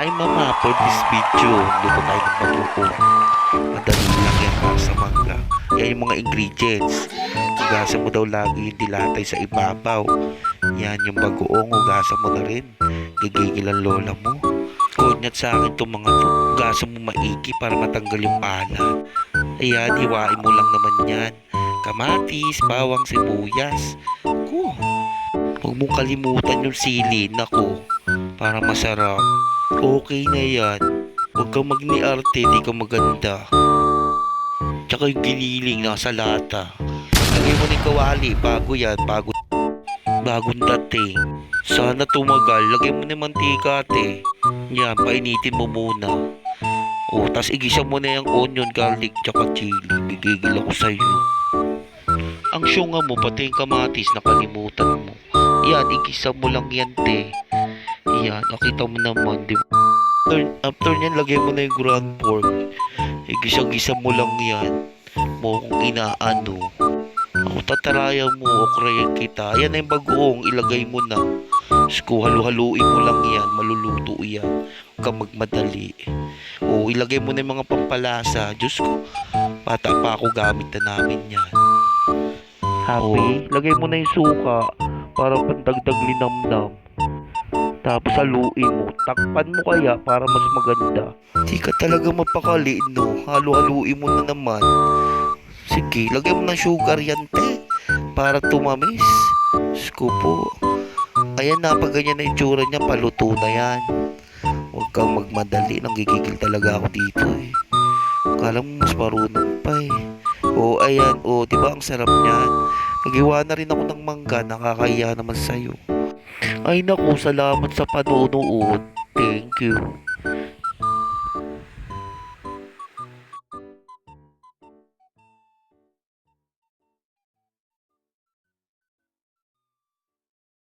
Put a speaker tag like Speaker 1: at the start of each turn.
Speaker 1: Ay mama, for this video, luto tayo ng baguko. Madali lang yan para sa mangga. Yan yung mga ingredients. Hugasan mo daw lagi yung dilatay sa ibabaw. Yan yung bagoong, hugasan mo na rin. Gigigil ang lola mo. Kunyat sa akin itong mga to. Hugasan mo maigi para matanggal yung alat. Ayan, hiwain mo lang naman yan. Kamatis, bawang, sibuyas. Ko. Huwag mong kalimutan yung sili, nako. Para masarap. Okay na yan. Huwag kang magniarte, di ka maganda. Tsaka yung giniling nasa lata. Lagay mo ng kawali, bago yan, bago bagong dating. Sana tumagal, lagay mo ng mantika, te. Yan, painitin mo muna. O, tas igisa mo na yung onion, garlic, tsaka chili. Gigigil ako sa'yo. Ang syunga mo, pati yung kamatis, nakalimutan mo. Yan, igisa mo lang yan, te. Yan, nakita mo naman, di ba? After, after nyan, lagay mo na yung ground pork. Igisa-gisa mo lang yan. Mo kung inaano. Ako tatarayan mo, okrayan kita. Yan na yung bagoong, ilagay mo na. Sko, halu-haluin mo lang yan. Maluluto yan. Huwag kang magmadali. O, ilagay mo na yung mga pampalasa. Diyos ko, bata pa ako gamit na namin yan. Happy? lagay mo na yung suka para pandagdag linamnam. Tapos haluin mo. Takpan mo kaya para mas maganda. Di ka talaga mapakali, no? Halu-haluin mo na naman. Sige, lagay mo ng sugar yan, te. Para tumamis. Sko po. Ayan na, pag ganyan na itsura niya, paluto na yan. Huwag kang magmadali. Nanggigigil talaga ako dito, eh. Kala mo mas marunong pa, eh. O, ayan. O, di ba ang sarap niyan? Nagiwa na rin ako ng mangga. Nakakaya naman sa'yo. Ay naku, salamat sa panonood. Thank you.